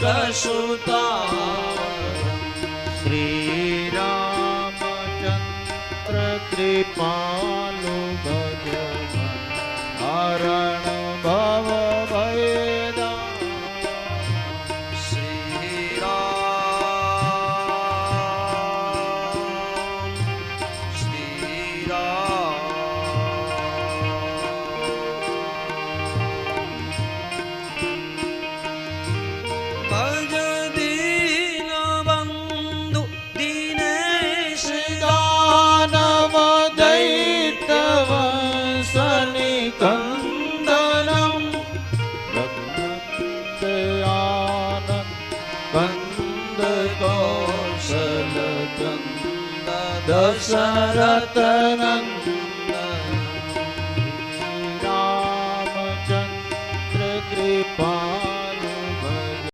શ્રીરામચંદ્ર Ramchandra Bhajan निकन्दनं ब्रह्मयान कन्दकौशलकन्द दशरथनन्द रामचन्द्रकृपा